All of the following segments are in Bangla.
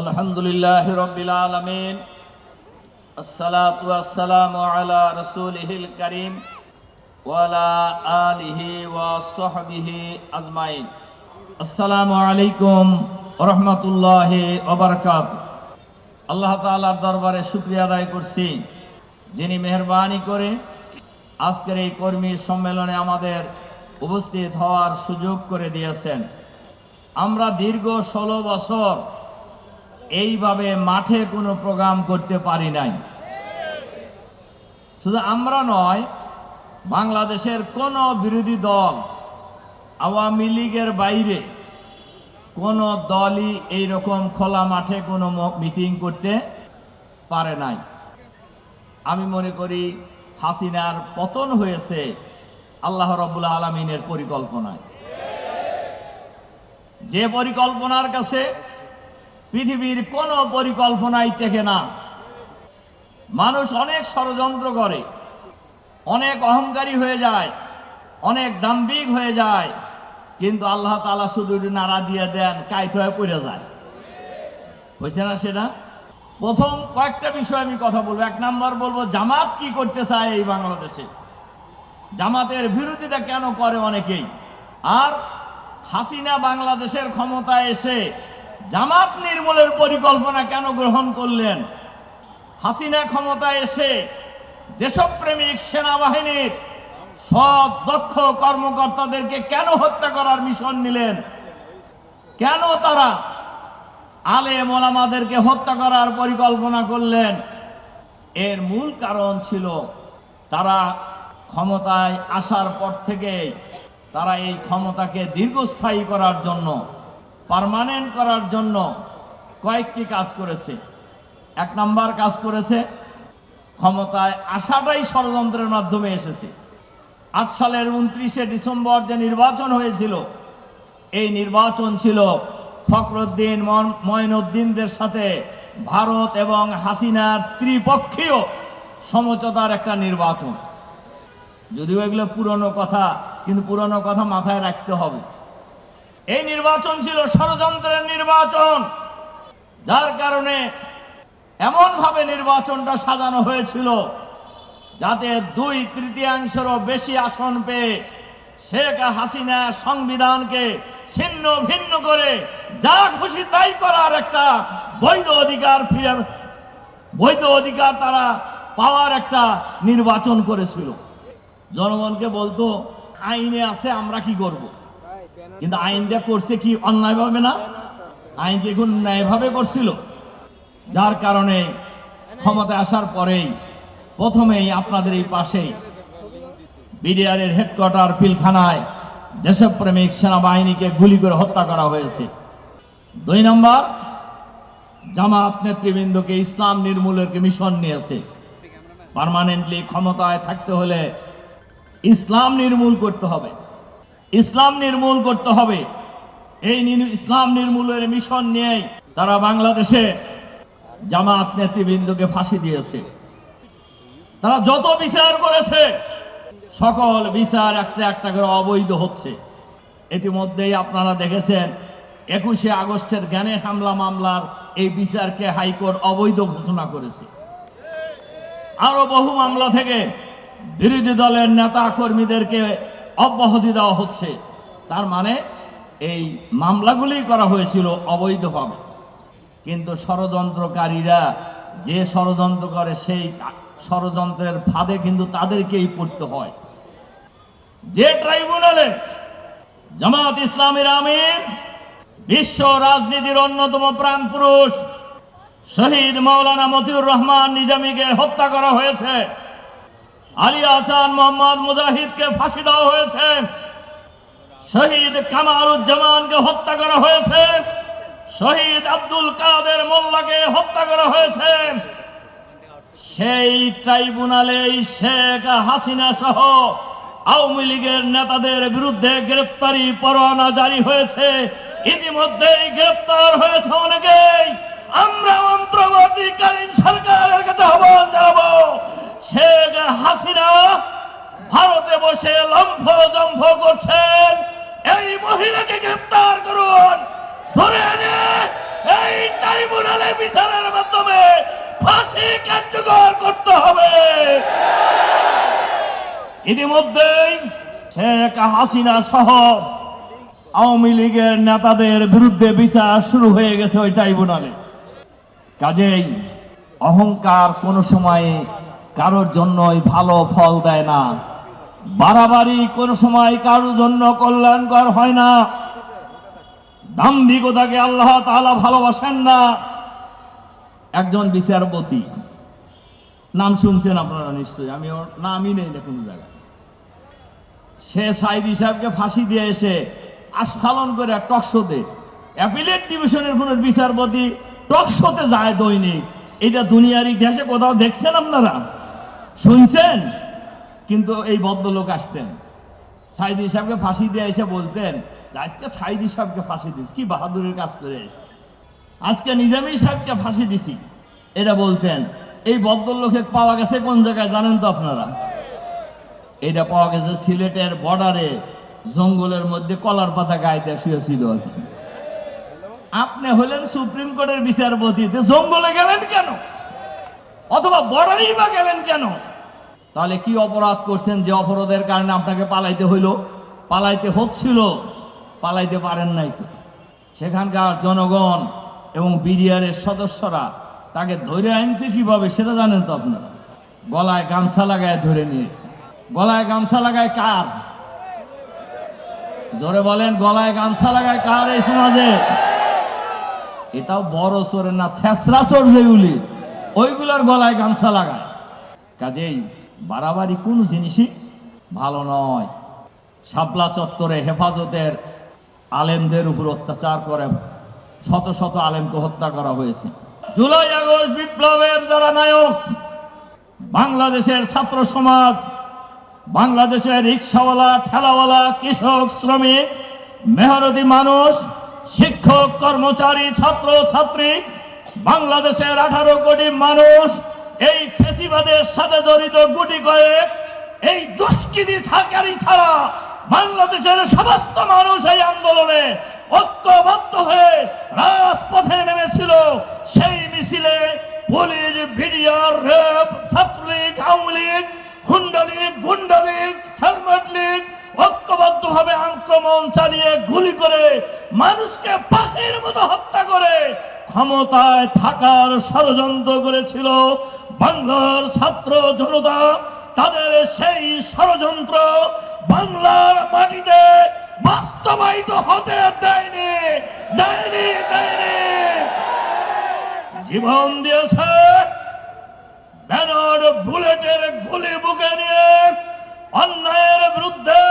আলহামদুলিল্লাহ রবিল আলমিন। আসসালাতাম আলা রসুলহিল করিম ওয়ালা আলিহি ওয়া সহবিহি আজমাইন। আসসালামু আলাইকুম রহমতুল্লাহ ওবরকাত আল্লাহ তালার দরবারে শুক্রিয়া আদায় করছি। যিনি মেহরবানি করে আজকের এই কর্মী সম্মেলনে আমাদের উপস্থিত হওয়ার সুযোগ করে দিয়েছেন। আমরা দীর্ঘ ষোলো বছর এইভাবে মাঠে কোনো প্রোগ্রাম করতে পারি নাই। শুধু আমরা নয়, বাংলাদেশের কোনো বিরোধী দল, আওয়ামী লীগের বাইরে কোনো দলই এইরকম খোলা মাঠে কোনো মিটিং করতে পারে নাই। আমি মনে করি হাসিনার পতন হয়েছে আল্লাহ রব্বুল আলমিনের পরিকল্পনায়। যে পরিকল্পনার কাছে পৃথিবীর কোনো পরিকল্পনাই টেকে না। মানুষ অনেক ষড়যন্ত্র করে, অনেক অহংকারী হয়ে যায়, অনেক দাম্বিক হয়ে যায়, কিন্তু আল্লাহ তালা শুধু নাড়া দিয়ে দেন, কাইত হয়ে পড়ে যায়। হয়েছে না সেটা? প্রথম কয়েকটা বিষয় আমি কথা বলব। এক নম্বর বলব, জামাত কি করতে চায় এই বাংলাদেশে? জামাতের বিরোধিতা কেন করে অনেকেই? আর হাসিনা বাংলাদেশের ক্ষমতায় এসে জামাত নির্মূলের পরিকল্পনা কেন গ্রহণ করলেন? হাসিনা ক্ষমতায় এসে দেশপ্রেমিক সেনাবাহিনীর সব দক্ষ কর্মকর্তাদেরকে কেন হত্যা করার মিশন নিলেন? কেন তারা আলে মোলামাদেরকে হত্যা করার পরিকল্পনা করলেন? এর মূল কারণ ছিল তারা ক্ষমতায় আসার পর থেকে তারা এই ক্ষমতাকে দীর্ঘস্থায়ী করার জন্য পারমানেন্ট করার জন্য কয়েকটি কাজ করেছে। এক নাম্বার কাজ করেছে, ক্ষমতায় আসাটাই ষড়যন্ত্রের মাধ্যমে এসেছে। আট সালের উনত্রিশে ডিসেম্বর যে নির্বাচন হয়েছিল, এই নির্বাচন ছিল ফখরুদ্দিন ময়নুদ্দিনদের সাথে ভারত এবং হাসিনার ত্রিপক্ষীয় সমঝোতার একটা নির্বাচন। যদিও এগুলো পুরনো কথা, কিন্তু পুরনো কথা মাথায় রাখতে হবে। এই নির্বাচন ছিল ষড়যন্ত্রের নির্বাচন যার কারণে এমনভাবে নির্বাচনটা সাজানো হয়েছিল যাতে দুই তৃতীয়াংশেরও বেশি আসন পেয়ে শেখ হাসিনা সংবিধানকে ছিন্ন ভিন্ন করে যা খুশি তাই করার একটা বৈধ অধিকার ফিরে, বৈধ অধিকার তারা পাওয়ার একটা নির্বাচন করেছিল জনগণকে বলতো, আইনে আছে, আমরা কি করব। কিন্তু আইনটা করছে কি? অন্যায় অন্যায়ভাবে না? আইন দেখুন ন্যায়ভাবে করছিল। যার কারণে ক্ষমতায় আসার পরেই প্রথমেই আপনাদের এই পাশেই বিডিআরের হেডকোয়ার্টার পিলখানায় দেশপ্রেমিক সেনাবাহিনীকে গুলি করে হত্যা করা হয়েছে। দুই নম্বর, জামাত নেতৃবৃন্দকে ইসলাম নির্মূলের মিশন নিয়েছে। পারমানেন্টলি ক্ষমতায় থাকতে হলে ইসলাম নির্মূল করতে হবে। ইসলাম নির্মূল করতে হবে। এই ইসলাম নির্মূলের মিশন নিয়েই তারা বাংলাদেশে জামাত নেতৃবৃন্দকে ফাঁসি দিয়েছে। তারা যত বিচার করেছে, সকল বিচার একটা একটা করে অবৈধ হচ্ছে। ইতিমধ্যেই আপনারা দেখেছেন, একুশে আগস্টের জ্ঞানে হামলা মামলার এই বিচারকে হাইকোর্ট অবৈধ ঘোষণা করেছে। আরও বহু মামলা থেকে বিরোধী দলের নেতা কর্মীদেরকে অব্যাহতি দেওয়া হচ্ছে। তার মানে এই মামলাগুলি করা হয়েছিল অবৈধভাবে। কিন্তু ষড়যন্ত্রকারীরা যে ষড়যন্ত্র করে সেই ষড়যন্ত্রের ফাঁদে কিন্তু তাদেরকেই পড়তে হয়। যে ট্রাইব্যুনালে জামাত ইসলামের আমির, বিশ্ব রাজনীতির অন্যতম প্রাণ পুরুষ শহীদ মৌলানা মতিউর রহমান নিজামীকে হত্যা করা হয়েছে। আলী আহসান মোহাম্মদ মুজাহিদকে ফাঁসি দেওয়া হয়েছে। শহীদ কামারুজ্জামানকে হত্যা করা হয়েছে। শহীদ আব্দুল কাদের মোল্লাকে হত্যা করা হয়েছে। সেই ট্রাইব্যুনালে শেখ হাসিনা সহ আওয়ামী লীগের নেতাদের বিরুদ্ধে গ্রেপ্তারি পরোয়ানা জারি হয়েছে। ইতিমধ্যেই গ্রেপ্তার হয়েছে অনেকেই। আমরা অন্তর্বর্তীকালীন সরকারের কাছে আহ্বান জানাব, শেখ হাসিনা ভারতে বসে লম্ফ জম্ফ করছেন। এই মহিলাকে গ্রেপ্তার করুন। ধরে এনে এই ট্রাইব্যুনালে বিচারের মাধ্যমে ফাঁসি কার্যকর করতে হবে। ইতিমধ্যেই শেখ হাসিনা সহ আওয়ামী লীগের নেতাদের বিরুদ্ধে বিচার শুরু হয়ে গেছে ওই ট্রাইব্যুনালে। কাজেই অহংকার কোনো সময় কারোর জন্যই ভালো ফল দেয় না। বাড়াবাড়ি কোনো সময় কারোর জন্য কল্যাণকর হয় না। দাম্ভিকতাকে আল্লাহ তাআলা ভালোবাসেন না। একজন বিচারপতি, নাম শুনছেন আপনারা নিশ্চয়ই, আমি ওর নামই নেই না কোনো জায়গায়। সে সাইদি সাহেবকে ফাঁসি দিয়ে এসে আস্ফালন করে টকশোতে অ্যাপিলেট ডিভিশনের কোন বিচারপতি টকশোতে যায় দৈনিক। এটা দুনিয়ার ইতিহাসে কোথাও দেখছেন আপনারা? শুনছেন? কিন্তু এই ভদ্রলোক আসতেন। সাইদি সাহেবকে ফাঁসি দিয়ে এসে বলতেন, আজকে সাইদি সাহেবকে ফাঁসি দিস, কি বাহাদুরের কাজ করে আজকে নিজামী সাহেবকে ফাঁসি দিছি। এটা বলতেন। এই ভদ্রলোকে পাওয়া গেছে কোন জায়গায় জানেন তো আপনারা? এটা পাওয়া গেছে সিলেটের বর্ডারে জঙ্গলের মধ্যে কলার পাতা গায়ে শুয়েছিল আর কি। আপনি হলেন সুপ্রিম কোর্টের বিচারপতি জঙ্গলে গেলেন কেন? অথবা বর্ডারেই বা গেলেন কেন? তাহলে কি অপরাধ করছেন যে অপরাধের কারণে আপনাকে পালাইতে হইল? পালাইতে হচ্ছিল, পালাইতে পারেন নাই তো। সেখানকার জনগণ এবং বিডিআরের সদস্যরা তাকে ধরে আনছে কীভাবে সেটা জানেন তো আপনারা? গলায় গামছা লাগায় ধরে নিয়েছে। গলায় গামছা লাগায় কার? জোরে বলেন, গলায় গামছা লাগায় কার এই সমাজে? এটাও বড় চোরের না, শেষরা চোর যেগুলি, ওইগুলোর গলায় গামছা লাগায়। কাজেই বাড়াবাড়ি কোনো জিনিসই ভালো নয়। শাপলা চত্বরে হেফাজতের আলেমদের উপর অত্যাচার করে, শত শত আলেমকে হত্যা করা হয়েছে। জুলাই আগস্ট বিপ্লবের যারা নায়ক, বাংলাদেশের ছাত্র সমাজ, বাংলাদেশের রিক্সাওয়ালা, ঠেলাওয়ালা, কৃষক, শ্রমিক, মেহরতি মানুষ শিক্ষক, কর্মচারী, ছাত্র, ছাত্রী, বাংলাদেশের আঠারো কোটি মানুষ এই ফেসিবাদের সাথে জড়িত গুটি কয়েক, এই দুষ্কৃতি ছাকারি ছাড়া বাংলাদেশের সমস্ত মানুষ এই আন্দোলনে ঐক্যবদ্ধ হয়ে রাজপথে নেমেছিল। সেই মিছিলে police, BDR RAB Chhatra League, Awami League Honda league helmet league ঐক্যবদ্ধভাবে আক্রমণ চালিয়ে গুলি করে মানুষকে পাখির মতো হত্যা করে ক্ষমতায় থাকার ষড়যন্ত্র করেছিল বাংলার ছাত্র জনতা। তাদের সেই ষড়যন্ত্র বাংলার মাটিতে বাস্তবায়িত হতে দেয়নি দেয়নি দেয়নি। জীবন দিয়েছে ব্যানার বুলেটের গুলি বুকে নিয়ে। অন্যায়ের বিরুদ্ধে,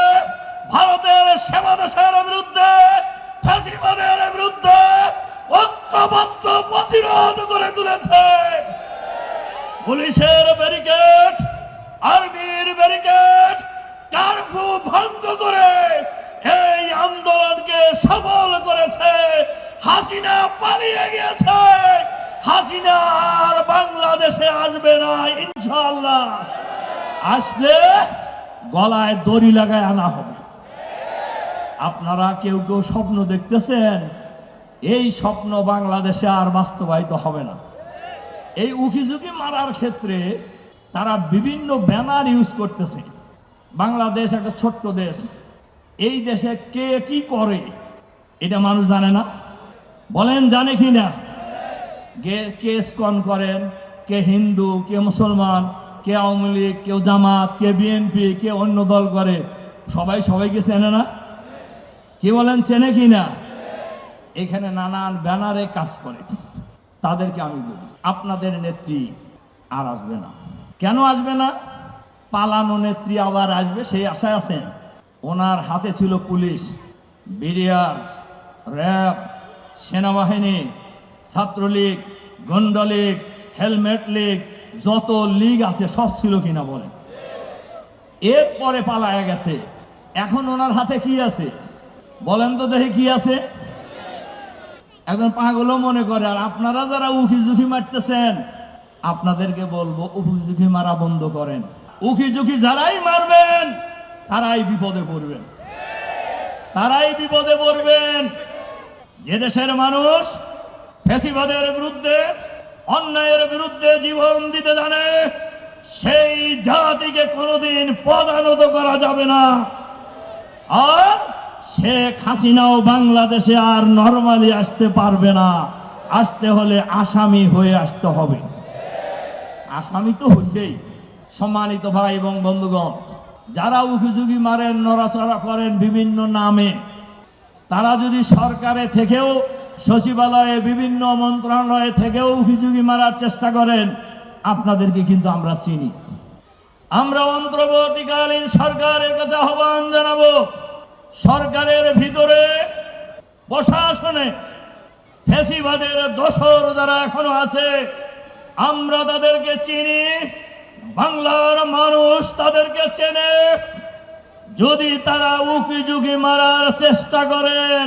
ভারতের সেবা দেশের বিরুদ্ধে, ফ্যাসিবাদের বিরুদ্ধে ঐক্যবদ্ধ প্রতিরোধ করে তুলেছে। পুলিশের ব্যারিকেড আর্মির ব্যারিকেড কার্ফু ভঙ্গ করে এই আন্দোলনকে সফল করেছে। হাসিনা পালিয়ে গিয়েছে। হাসিনা আর বাংলাদেশে আসবে না, ইনশাআল্লাহ। আসলে গলায় দড়ি লাগায় আনা হবে। আপনারা কেউ কেউ স্বপ্ন দেখতেছেন, এই স্বপ্ন বাংলাদেশে আর বাস্তবায়িত হবে না। এই উকিঝুঁকি মারার ক্ষেত্রে তারা বিভিন্ন ব্যানার ইউজ করতেছে। বাংলাদেশ একটা ছোট্ট দেশ। এই দেশে কে কি করে, এটা মানুষ জানে না। বলেন জানে কি না? কে কে স্কন করেন, কে হিন্দু, কে মুসলমান কে আওয়ামী লীগ কেউ জামাত, কে বিএনপি, কে অন্য দল করে, সবাই সবাইকে চেনে না? কি বলেন, চেনে কি না? এখানে নানান ব্যানারে কাজ করে। তাদেরকে আমি বলি, আপনাদের নেত্রী আর আসবে না। কেন আসবে না? পালানো নেত্রী আবার আসবে, সেই আশায় আছেন। ওনার হাতে ছিল পুলিশ, বিডিআর, র্যাব, সেনাবাহিনী, ছাত্রলীগ গন্ডলীগ হেলমেট লীগ যত লীগ আছে, সব ছিল কিনা বলেন। এরপরে পালায়া গেছে। এখন ওনার হাতে কি আছে? বলেন তো দেখে কি আছে। একজন পাগলও মনে করে, আর আপনারা যারা উকি ঝুঁকি মারতেছেন, আপনাদেরকে বলব উকি ঝুঁকি মারা বন্ধ করেন। উকি ঝুঁকি যারাই মারবেন, তারাই বিপদে পড়বেন। তারাই বিপদে পড়বেন। যে দেশের মানুষ ফেসিবাদের বিরুদ্ধে অন্যায়ের বিরুদ্ধে জীবন দিতে জানে, সেই জাতিকে কোনোদিন পদানত করা যাবে না। আর শেখ হাসিনাও বাংলাদেশে আর নর্মালি আসতে পারবে না। আসতে হলে আসামি হয়ে আসতে হবে। আসামি তো হয়েছেই সম্মানিত ভাই এবং বন্ধুগণ, যারা উকিঝুঁকি মারেন, নড়াচড়া করেন বিভিন্ন নামে, তারা যদি সরকারে থেকেও সচিবালয়ে বিভিন্ন মন্ত্রণালয়ে থেকেও উকিঝুঁকি মারার চেষ্টা করেন। আপনাদেরকে কিন্তু আমরা চিনি। আমরা অন্তর্বর্তীকালীন সরকারের কাছে আহ্বান জানাব, সরকারের ভিতরে প্রশাসনে ফেসিবাদের দোসর যারা এখনও আছে, আমরা তাদেরকে চিনি, বাংলার মানুষ তাদেরকে চেনে। যদি তারা উকি মারার চেষ্টা করেন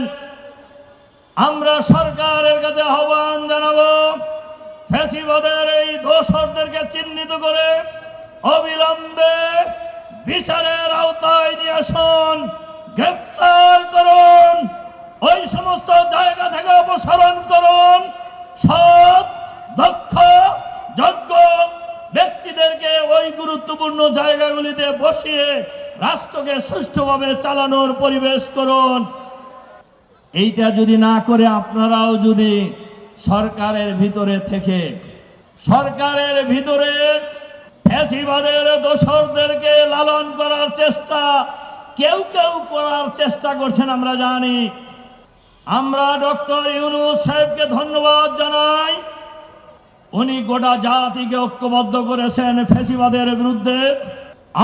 আমরা সরকারের কাছে আহ্বান জানাব। ফেসিবাদের এই দোষরদেরকে চিহ্নিত করে অবিলম্বে বিচারের আওতায় নিয়ে আসুন, গ্রেপ্তার করুন, ওই সমস্ত জায়গা থেকে অপসারণ করুন। সৎ, দক্ষ, যোগ্য ব্যক্তিদেরকে ওই গুরুত্বপূর্ণ জায়গাগুলিতে বসিয়ে রাষ্ট্রকে সুষ্ঠুভাবে চালানোর পরিবেশ করুন। এইটা যদি না করে আপনারাও যদি সরকারের ভিতরে থেকে, সরকারের ভিতরে ফ্যাসিবাদের দোসরদেরকে লালন করার চেষ্টা, কেউ কেউ করার চেষ্টা করছেন আমরা জানি। আমরা ডক্টর ইউনুস সাহেবকে ধন্যবাদ জানাই। উনি গোটা জাতিকে ঐক্যবদ্ধ করেছেন ফেসিবাদের বিরুদ্ধে।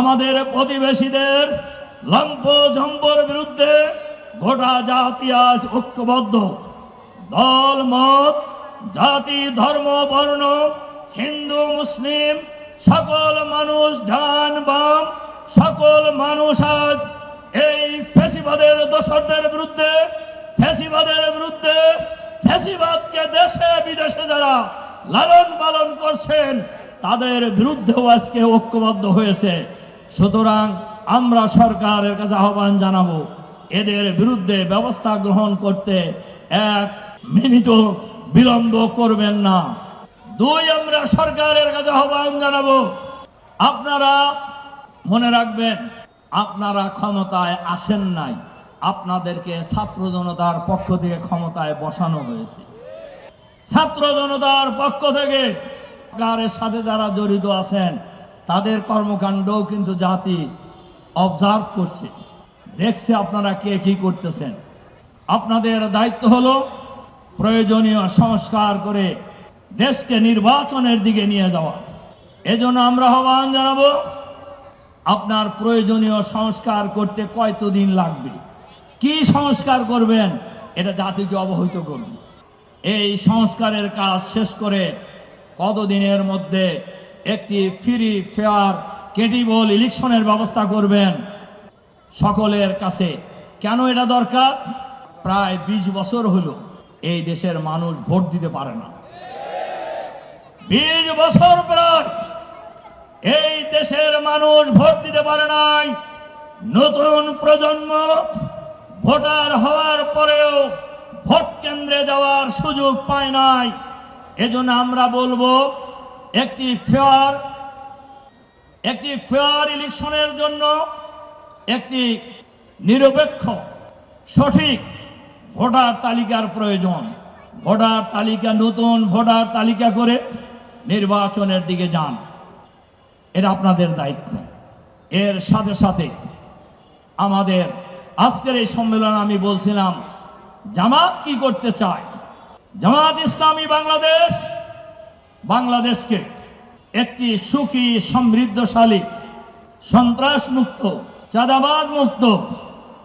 আমাদের প্রতিবেশীদের লম্প জম্বর বিরুদ্ধে গোটা জাতি আজ ঐক্যবদ্ধ। দল, মত, জাতি, ধর্ম, বর্ণ, হিন্দু, মুসলিম, সকল মানুষ ডান বাম, সকল মানুষ আজ এই ফেসিবাদের দোসরদের বিরুদ্ধে, ফেসিবাদের বিরুদ্ধে ফেসিবাদকে দেশে, বিদেশে যারা লালন পালন করছেন, তাদের বিরুদ্ধেও আজকে ঐক্যবদ্ধ হয়েছে। সুতরাং আমরা সরকারের কাছে আহ্বান জানাব। এদের বিরুদ্ধে ব্যবস্থা গ্রহণ করতে এক মিনিটও বিলম্ব করবেন না। দুই, আমরা সরকারের কাছে আহ্বান জানাব। আপনারা মনে রাখবেন, আপনারা ক্ষমতায় আসেন নাই। আপনাদেরকে ছাত্র জনতার পক্ষ থেকে ক্ষমতায় বসানো হয়েছে। ছাত্র জনতার পক্ষ থেকে কারের সাথে যারা জড়িত আছেন, তাদের কর্মকাণ্ডও কিন্তু জাতি অবজার্ভ করছে। দেখছে আপনারা কে কি করতেছেন। আপনাদের দায়িত্ব হলো প্রয়োজনীয় সংস্কার করে দেশকে নির্বাচনের দিকে নিয়ে যাওয়া। এজন্য আমরা আহ্বান জানাব, আপনার প্রয়োজনীয় সংস্কার করতে কয়তদিন লাগবে? কি সংস্কার করবেন? এটা জাতিকে অবহিত করুন। এই সংস্কারের কাজ শেষ করে কতদিনের মধ্যে একটি ফ্রি ফেয়ার ক্রেডিবল ইলেকশনের ব্যবস্থা করবেন? সকলের কাছে। কেন এটা দরকার? প্রায় ২০ বছর হলো এই দেশের মানুষ ভোট দিতে পারে না। বিশ বছর প্রায় এই দেশের মানুষ ভোট দিতে পারে নাই। নতুন প্রজন্ম ভোটার হওয়ার পরেও ভোট কেন্দ্রে যাওয়ার সুযোগ পায় নাই। এজন্য আমরা বলব, একটি ফেয়ার একটি ফেয়ার ইলেকশনের জন্য একটি নিরপেক্ষ, সঠিক ভোটার তালিকার প্রয়োজন। ভোটার তালিকা, নতুন ভোটার তালিকা করে নির্বাচনের দিকে যান। এটা আপনাদের দায়িত্ব। এর সাথে সাথে আমাদের আজকের এই সম্মেলন আমি বলছিলাম, জামাত কি করতে চায়? জামাত ইসলামী বাংলাদেশ, বাংলাদেশকে একটি সুখী, সমৃদ্ধশালী সন্ত্রাস মুক্ত চাঁদাবাদ মুক্ত,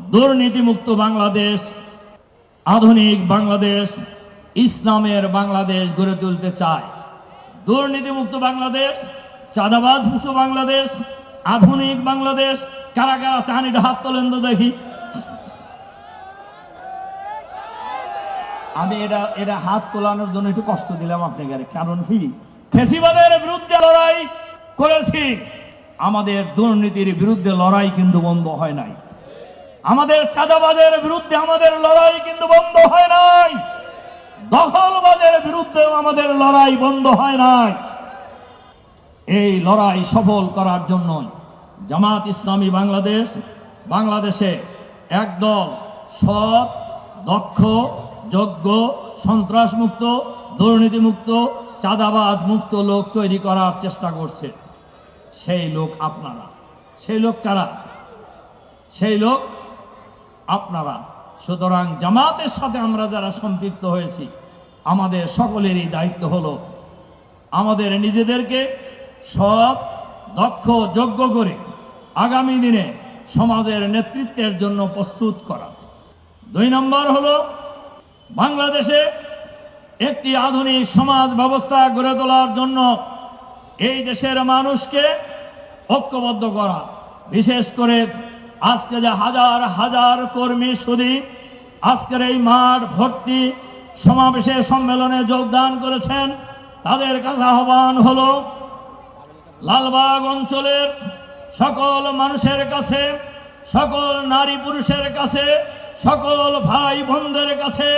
দুর্নীতি মুক্ত বাংলাদেশ, আধুনিক বাংলাদেশ, ইসলামের বাংলাদেশ গড়ে তুলতে চায়। দুর্নীতিমুক্ত বাংলাদেশ, চাঁদাবাদ মুক্ত বাংলাদেশ, আধুনিক বাংলাদেশ, কারা কারা এটা হাত তোলেন তো দেখি। আমি এটা এটা হাত তোলানোর জন্য একটু কষ্ট দিলাম আপনাকে কারণ কি? ফেসিবাদের বিরুদ্ধে লড়াই করেছি। আমাদের দুর্নীতির বিরুদ্ধে লড়াই কিন্তু বন্ধ হয় নাই। আমাদের চাঁদাবাজের বিরুদ্ধে আমাদের লড়াই কিন্তু বন্ধ হয় নাই। দখলবাজের বিরুদ্ধেও আমাদের লড়াই বন্ধ হয় নাই। এই লড়াই সফল করার জন্য জামাত ইসলামী বাংলাদেশ, বাংলাদেশে একদল সৎ, দক্ষ, যোগ্য, সন্ত্রাসমুক্ত, দুর্নীতিমুক্ত চাঁদাবাদ মুক্ত লোক তৈরি করার চেষ্টা করছে। সেই লোক আপনারা। সেই লোক কারা? সেই লোক আপনারা। সুতরাং জামাতের সাথে আমরা যারা সম্পৃক্ত হয়েছি, আমাদের সকলেরই দায়িত্ব হলো আমাদের নিজেদেরকে সৎ, দক্ষ, যোগ্য করে আগামী দিনে সমাজের নেতৃত্বের জন্য প্রস্তুত করা। দুই নম্বর হলো বাংলাদেশে একটি আধুনিক সমাজ ব্যবস্থা গড়ে তোলার জন্য এই দেশের মানুষকে ঐক্যবদ্ধ করা। বিশেষ করে আজকে যে হাজার হাজার কর্মী সুদী আজকের এই মাঠ ভর্তি সমাবেশে সম্মেলনে যোগদান করেছেন, তাদের কাছে আহ্বান হলো, লালবাগ অঞ্চলের সকল মানুষের কাছে, সকল নারী পুরুষের কাছে, সকল ভাই বোনদের কাছে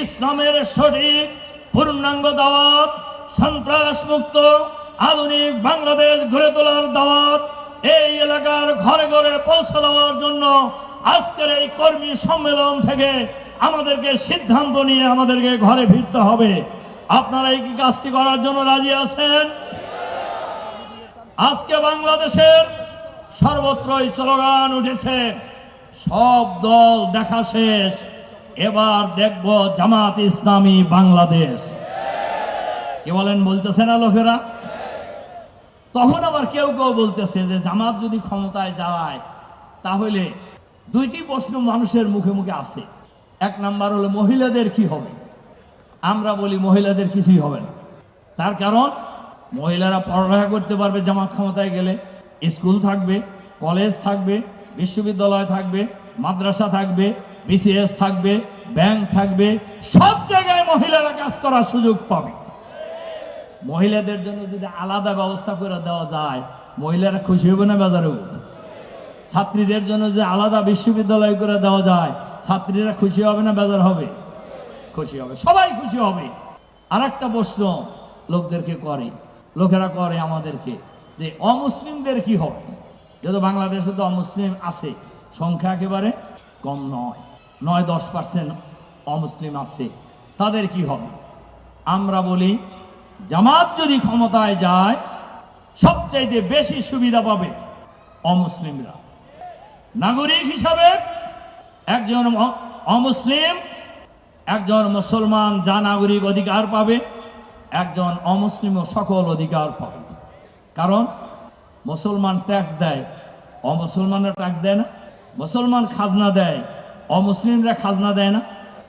ইসলামের সঠিক পূর্ণাঙ্গ দাওয়াত, সন্ত্রাস মুক্ত আধুনিক বাংলাদেশ গড়ে তোলার দাওয়াত এই এলাকার ঘরে ঘরে পৌঁছে দেওয়ার জন্য আজকের এই কর্মী সম্মেলন থেকে আমাদেরকে সিদ্ধান্ত নিয়ে আমাদেরকে ঘরে ফিরতে হবে। আপনারা এই কাজটি করার জন্য রাজি আছেন? আজকে বাংলাদেশের সর্বত্রই স্লোগান উঠেছে, সব দল দেখা শেষ, এবার দেখব জামাত ইসলামী বাংলাদেশ। কি বলেন বলতেছে না লোকেরা তখন আবার কেউ কেউ বলতেছে যে, জামাত যদি ক্ষমতায় যায়, তাহলে দুইটি প্রশ্ন মানুষের মুখে মুখে আছে। এক নাম্বার হলো, মহিলাদের কি হবে? আমরা বলি, মহিলাদের কিছুই হবে না। তার কারণ, মহিলারা পড়ালেখা করতে পারবে জামাত ক্ষমতায় গেলে। স্কুল থাকবে, কলেজ থাকবে, বিশ্ববিদ্যালয় থাকবে, মাদ্রাসা থাকবে বিসিএস থাকবে, ব্যাংক থাকবে, সব জায়গায় মহিলারা কাজ করার সুযোগ পাবে। মহিলাদের জন্য যদি আলাদা ব্যবস্থা করে দেওয়া যায়, মহিলারা খুশি হবে না বাজারে ছাত্রীদের জন্য যদি আলাদা বিশ্ববিদ্যালয় করে দেওয়া যায়, ছাত্রীরা খুশি হবে না বেজার হবে? খুশি হবে। সবাই খুশি হবে। আর একটা প্রশ্ন লোকদেরকে করে। লোকেরা করে আমাদেরকে যে অমুসলিমদের কি হবে? যেহেতু বাংলাদেশে তো অমুসলিম আছে, সংখ্যা একেবারে কম নয়। নয় দশ পার্সেন্ট অমুসলিম আছে। তাদের কি হবে? আমরা বলি জামাত যদি ক্ষমতায় যায়, সবচাইতে বেশি সুবিধা পাবে অমুসলিমরা। নাগরিক হিসাবে একজন অমুসলিম, একজন মুসলমান যা নাগরিক অধিকার পাবে, একজন অমুসলিমও সকল অধিকার পাবে। কারণ মুসলমান ট্যাক্স দেয়, অমুসলমানরা ট্যাক্স দেয় না। মুসলমান খাজনা দেয়, অমুসলিমরা খাজনা দেয় না।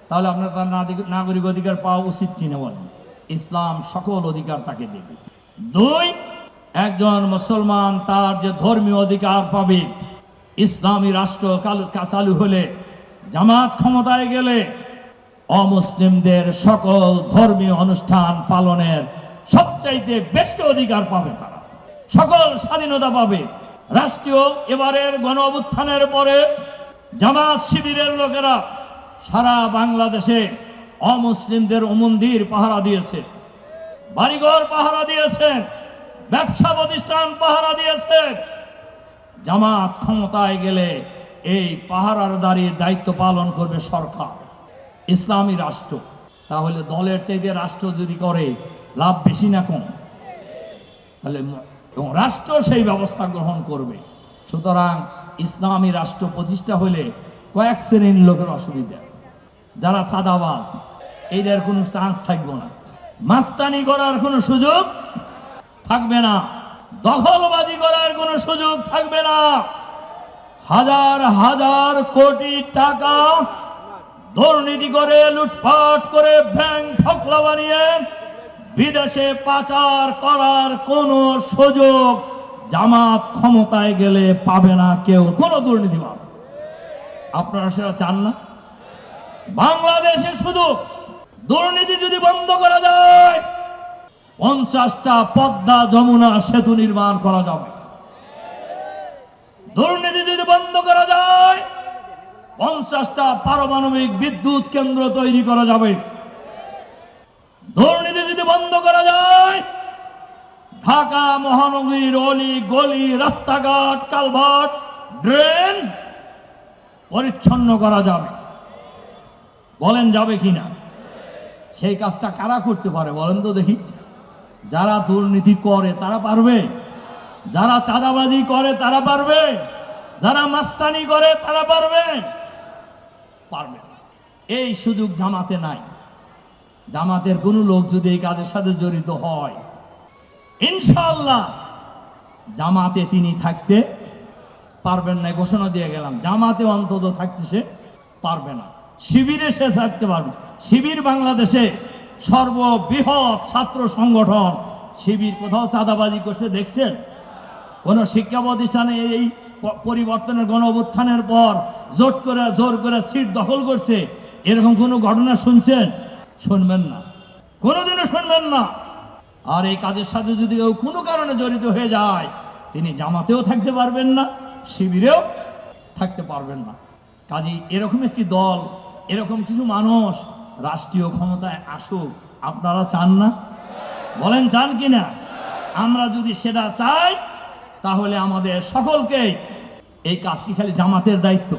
তাহলে আপনার তার নাগরিক অধিকার পাওয়া উচিত কিনা বলেন? ইসলাম সকল অধিকার তাকে দেবে। দুই, একজন মুসলমান তার যে ধর্মীয় অধিকার পাবে, ইসলামী রাষ্ট্র চালু হলে, জামাত ক্ষমতায় গেলে, অমুসলিমদের সকল ধর্মীয় অনুষ্ঠান পালনের সবচাইতে বেশি অধিকার পাবে তারা। সকল স্বাধীনতা পাবে। রাষ্ট্রীয় এবারের গণ অভ্যুত্থানের পরে জামাত শিবিরের লোকেরা সারা বাংলাদেশে অমুসলিমদের মন্দির পাহারা দিয়েছে। বাড়িঘর পাহারা দিয়েছেন ব্যবসা প্রতিষ্ঠান পাহারা দিয়েছে। জামাত ক্ষমতায় গেলে এই পাহারার দাঁড়িয়ে দায়িত্ব পালন করবে সরকার, ইসলামী রাষ্ট্র। তাহলে দলের চাইতে রাষ্ট্র যদি করে, লাভ বেশি না কম? তাহলে এবং রাষ্ট্র সেই ব্যবস্থা গ্রহণ করবে। সুতরাং ইসলামী রাষ্ট্র প্রতিষ্ঠা হলে কয়েক শ্রেণির লোকের অসুবিধা। যারা সাদাবাজ এইটার কোনো চান্স থাকবে না। মাস্তানি করার কোনো সুযোগ থাকবে না। দখলবাজি করার কোনো সুযোগ থাকবে না। হাজার হাজার কোটি টাকা দুর্নীতি করে, লুটপাট করে, ব্যাংক ঠকলা বানিয়ে বিদেশে পাচার করার কোনো সুযোগ জামাত ক্ষমতায় গেলে পাবে না কেউ। কোনো দুর্নীতিবাদ আপনারা সেটা চান না? বাংলাদেশে শুধু দুর্নীতি যদি বন্ধ করা যায়, পঞ্চাশটা পদ্মা যমুনা সেতু নির্মাণ করা যাবে। দুর্নীতি যদি বন্ধ করা যায়, পঞ্চাশটা পারমাণবিক বিদ্যুৎ কেন্দ্র তৈরি করা যাবে। দুর্নীতি যদি বন্ধ করা যায়, ঢাকা, মহানগরীর অলি, গলি, রাস্তাঘাট, কালভার্ট, ড্রেন পরিচ্ছন্ন করা যাবে। বলেন, যাবে কি না সেই কাজটা কারা করতে পারে বলেন তো দেখি। যারা দুর্নীতি করে, তারা পারবে? যারা চাঁদাবাজি করে, তারা পারবে? যারা মাস্তানি করে, তারা পারবে? পারবে এই সুযোগ জামাতে নাই। জামাতের কোনো লোক যদি এই কাজের সাথে জড়িত হয় ইনশাল্লাহ জামাতে তিনি থাকতে পারবেন না ঘোষণা দিয়ে গেলাম। জামাতে অন্তত থাকতে সে পারবে না। শিবিরে সে থাকতে পারবে। শিবির বাংলাদেশে সর্ববৃহৎ ছাত্র সংগঠন। শিবির কোথাও চাঁদাবাজি করছে, দেখছেন? কোন শিক্ষা প্রতিষ্ঠানে এই পরিবর্তনের গণ অভ্যুত্থানের পর জোট করে, জোর করে সিট দখল করছে। এরকম কোনো ঘটনা শুনছেন? শুনবেন না। কোনোদিনও শুনবেন না। আর এই কাজের সাথে যদি কেউ কোনো কারণে জড়িত হয়ে যায়, তিনি জামাতেও থাকতে পারবেন না, শিবিরেও থাকতে পারবেন না। কাজী এরকম একটি দল এরকম কিছু মানুষ রাষ্ট্রীয় ক্ষমতায় আসুক, আপনারা চান না? বলেন, চান কি না আমরা যদি সেটা চাই, তাহলে আমাদের সকলকে এই কাজ কি খালি জামাতের দায়িত্ব?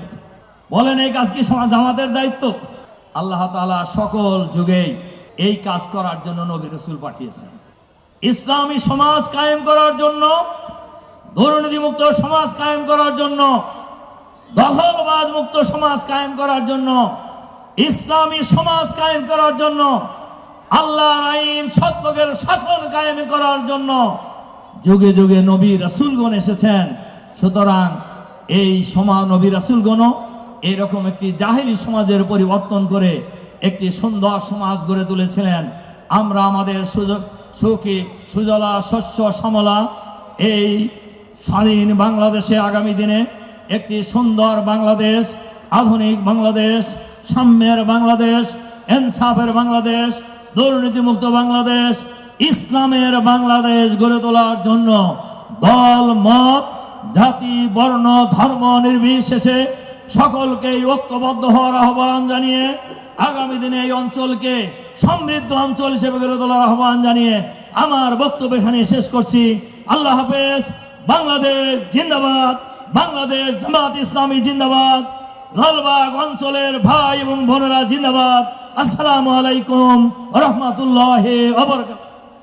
বলেন, এই কাজ কি জামাতের দায়িত্ব? আল্লাহ তাআলা সকল যুগেই এই কাজ করার জন্য নবী রসুল পাঠিয়েছেন। ইসলামী সমাজ কায়েম করার জন্য, দুর্নীতিমুক্ত সমাজ কায়েম করার জন্য দখলবাজ মুক্ত সমাজ কায়েম করার জন্য ইসলামী সমাজ কায়েম করার জন্য, আল্লাহর আইন সত্যকের শাসন কায়েম করার জন্য যুগে যুগে নবী রাসূলগণ এসেছেন। সুতরাং এই সমাজ নবী রাসূলগণ এরকম একটি জাহেলি সমাজের পরিবর্তন করে একটি সুন্দর সমাজ গড়ে তুলেছিলেন। আমরা আমাদের সুযোগ সুখী, সুজলা শস্য সমলা এই স্বাধীন বাংলাদেশে আগামী দিনে একটি সুন্দর বাংলাদেশ, আধুনিক বাংলাদেশ সাম্যের বাংলাদেশ, এনসাফের বাংলাদেশ, দুর্নীতিমুক্ত বাংলাদেশ, ইসলামের বাংলাদেশ গড়ে তোলার জন্য দল, মত, জাতি, বর্ণ, ধর্ম নির্বিশেষে সকলকেই ঐক্যবদ্ধ হওয়ার আহ্বান জানিয়ে আগামী দিনে এই অঞ্চলকে সমৃদ্ধ অঞ্চল হিসেবে গড়ে তোলার আহ্বান জানিয়ে আমার বক্তব্য এখানে শেষ করছি। আল্লাহ হাফেজ, বাংলাদেশ জিন্দাবাদ, বাংলাদেশ জামাত ইসলামী জিন্দাবাদ। লালবাগ অঞ্চলের ভাই এবং বোনেরা জিন্দাবাদ। আসসালামু আলাইকুম রহমতুল্লাহ